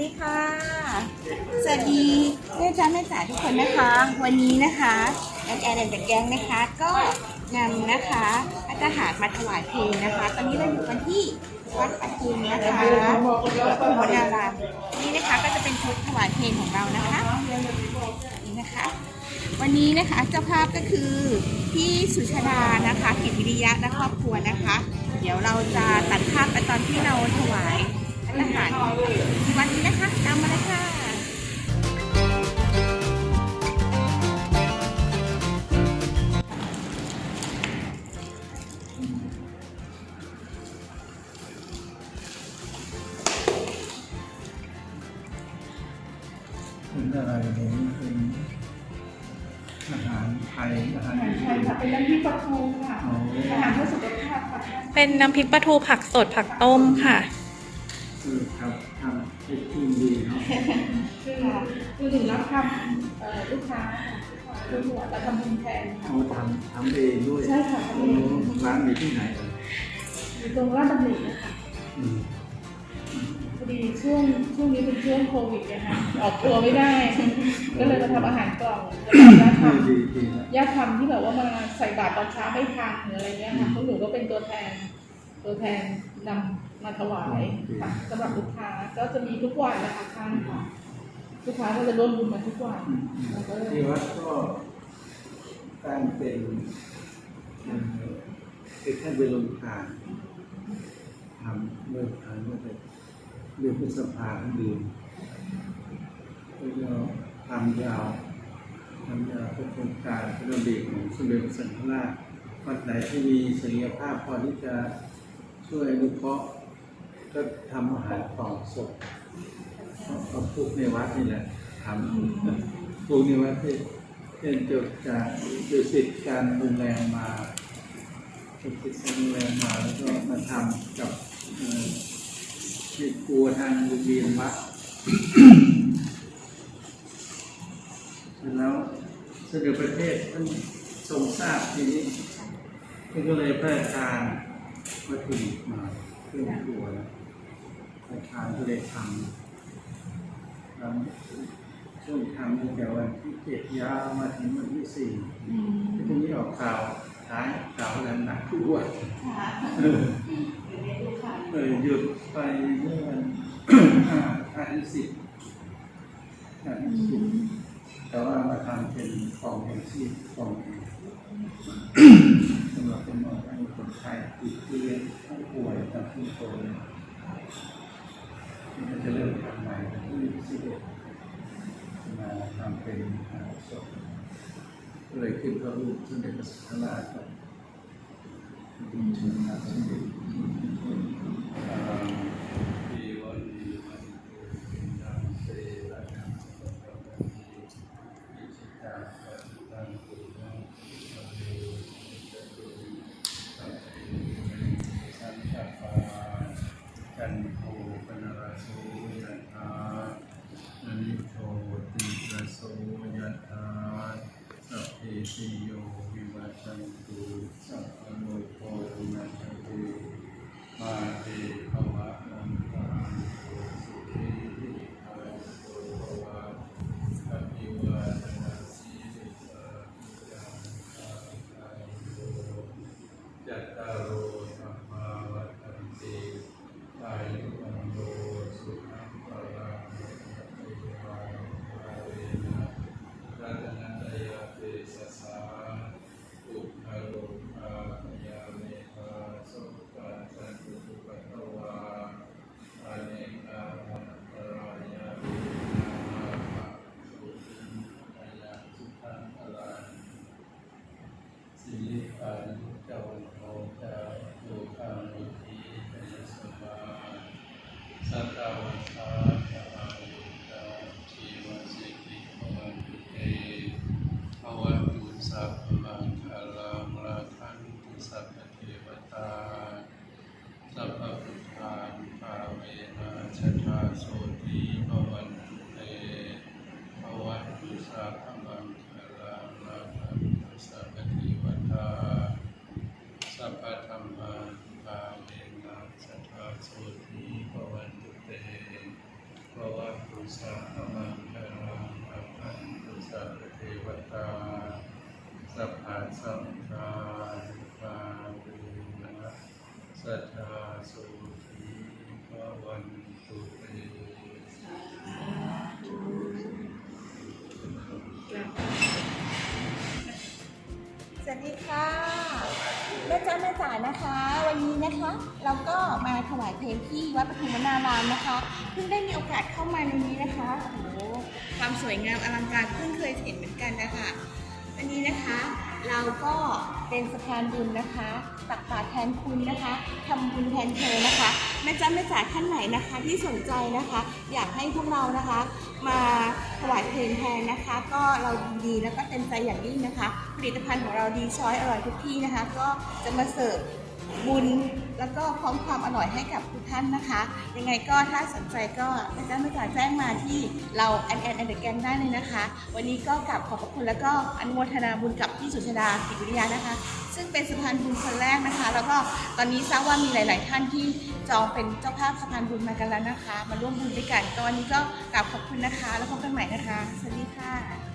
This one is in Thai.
ดีค่ะ สวัสดีแม่จ้าแม่จ๋าทุกคนนะคะ วันนี้นะคะแอนแอนแอนกับแกงนะคะ ก็นำนะคะอาหารมาถวายเพลงนะคะ ตอนนี้เราอยู่กันที่วัดปทุมนะคะวัดพนารามนี่นะคะก็จะเป็นชุดถวายเพลงของเรานะคะนี่นะคะ วันนี้นะคะเจ้าภาพก็คือพี่สุชาดานะคะกิจวิริยะและครอบครัวนะคะ เดี๋ยวเราจะตัดภาพไปตอนที่เราถวาย อาหารที่วันนี้นะคะตามมาเลยค่ะเป็นอะไรเนี่ยเป็นอาหารไทยอาหารอาหารญี่ไทปุ่ยนค่ะเป็นน้ำพริกปลาทูค่ะอ๋ออาหารเพื่อสุขภาพค่ะ เป็นน้ำพริกปลาทูผักสดผักต้มค่ะ คือครับทำให้กินดีเนาะคือคือหนึ่งรับทำลูกค้าค่ะลูกค้าเรื่องหัวแต่ทำบุญแทนค่ะเอาทำทำเองด้วยใช่ค่ะทำเองร้านอยู่ที่ไหนกันอยู่ตรงราชดำเนินนะคะอืมพอดีช่วงช่วงนี้เป็นช่วงโควิดนะคะออกตัวไม่ได้ ก็เลยมาทำอาหารกล่องแล้วก็ญาติทดีดีนะำญาติทำที่แบบว่ามาใส่บาตรตอนเช้าไม่ทันหรืออะไรเงี้ยค่ะพวกหนูก็เป็นตัวแทน ตัวแทนนำ มาถวายค่ะสำหรับลูกค้าก็จะมีทุกวันนะคะท่านค่ะลูกค้าก็จะร่วมบุญมาทุกวันอืมอืมแล้วก็ที่วัดก็ตั้งเป็นเอ่อเป็นแค่เป็นโรงทานทำเมื่อทานเมื่อเดือนพฤษภาคมเดือนแล้วก็ทำยาวทำยาเป็นโครงการเป็นระเบียบของสมเด็จพระสังฆราชวัดไหนที่มีศักยภาพพอที่จะช่วยอนุเคราะห์ ก็ทำอาหารกล่องสดเอาปลูกในวัดนี่แหละทำปลูกในวัดที่เป็นจบจากดุสิตการโรงแรมมาดุสิตการโรงแรมมาแล้วก็มาทำกับที่ครัวทางโรงเรียนวัดแล้วเสด็จประเทศท่านทรงทราบทีนี้ท่านก็เลยพระราชทานวัตถุดิบมาเครื่องครัวนะ พระราชทานก็เลยทำทำช่วงทำตั้งแต่วันที่เจ็ดยาวมาถึงวันที่สี่ทีนี้ออกข่าวท้ายข่าวแล้วหนักทุกวันเออเออหยุดไปเมื่อวันห้าห้าที่สิบห้าที่สิบแต่ว่ามาทำเป็นกองแห่งชีพกองแห่งสำหรับเป็นมอบให้คนไข้ติดเตียงผู้ป่วยตามที่โตเนี่ยมัน ก็จะเริ่มทำใหม่ที่สิบเอ็ดมาทำเป็นอาหารสดก็เลยขึ้นพระรูปสมเด็จพระสังฆราชครับเป็นชนนาสมเด็จอ่าปีวันดีวันดีนามเสระนัง กันโทปนรโสยะถานนิโทติระโสยะถา สิโยวิวัชชันตุสัพพะโลกโควินัสตุมาเตภวะนันต โสติภวันเตภวัตุสาธมังคารามาภันตุสัพพิวัฏาสัพพธรรมาปาเลนสัทธาโสติภวันตุเตภวัตุสาธมังคารามาภันตุสัพพิวัฏาสัพพสังฆาปาเลนะสัทธาโส ดีค่ะแม่จ้าแม่จ๋านะคะ วันนี้นะคะเราก็มาถวายเพลงที่วัดปฐุมวนารามนะคะเพิ่งได้มีโอกาสเข้ามาในนี้นะคะโอ้โหความสวยงามอลังการเพิ่งเคยเห็นเหมือนกันนะคะวันนี้นะคะ เราก็เป็นสะพานบุญนะคะ ตักบาตรแทนคุณนะคะทำบุญแทนเธอนะคะแม่จ้าแม่จ๋าท่านไหนนะคะ ที่สนใจนะคะ อยากให้พวกเรานะคะ มาถวายเพลงแทนนะคะ ก็เราดีแล้วก็เต็มใจอย่างยิ่งนะคะ ผลิตภัณฑ์ของเราดีช้อยอร่อยทุกที่นะคะ ก็จะมาเสิร์ฟ บุญแล้วก็พร้อมความอร่อยให้กับทุกท่านนะคะ ยังไงก็ถ้าสนใจก็อาจารย์ไม่จ่าแจ้งมาที่เราแอนแอนแอนเดอร์แกงได้เลยนะคะ วันนี้ก็กลับขอบพระคุณแล้วก็อนุโมทนาบุญกับพี่สุชาดากิจวิทยานะคะ ซึ่งเป็นสะพานบุญคนแรกนะคะ แล้วก็ตอนนี้ทราบว่ามีหลาย ๆ ท่านที่จองเป็นเจ้าภาพสะพานบุญมากันแล้วนะคะ มาร่วมบุญด้วยกันก็วันนี้ก็กลับขอบคุณนะคะ แล้วพบกันใหม่นะคะสวัสดีค่ะ